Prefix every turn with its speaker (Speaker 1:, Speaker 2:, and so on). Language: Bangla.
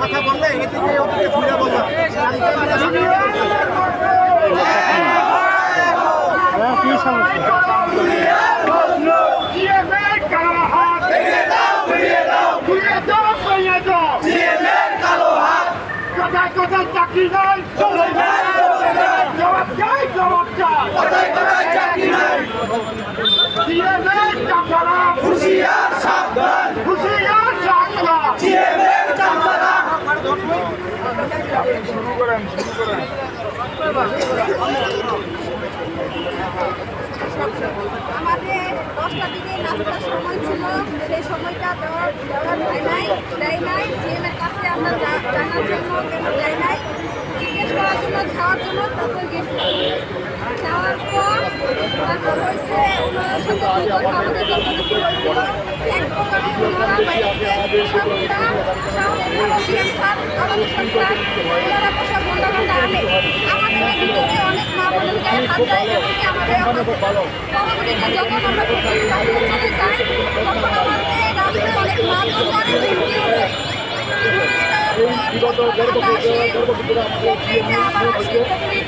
Speaker 1: কথা বললে এদিকে ওদিকে ঘুরে বলবা
Speaker 2: কি সমস্যা
Speaker 3: কোথায় কোথায় চাকরি নাই জবাব চাই জবাব চাই সিএমএ
Speaker 2: শুরু করেন শুরু করেন
Speaker 4: আমাদের দশটার দিকে সময় ছিল সেই সময়টা দেওয়ার দেওয়ার হয় নাই, দেয় নাই। জিএমের কাছে আমরা জানার জন্য কেন দেয় নাই। জিজ্ঞেস করার জন্য যাওয়ার জন্য তারপর গেছিলাম যাওয়ার পর হয়েছে আলাদা স্যার ওনারা বসে বন্ধা বন্ধা আনে আমাদের ভিতরে অনেক মা বোনের গায়ে হাত দেয় এমনকি আমাদের পরবর্তীতে যখন আমরা চলে যাই তখন আমাদের রাস্তায় অনেক আমরা আসি, দেখি যে আবার আসি,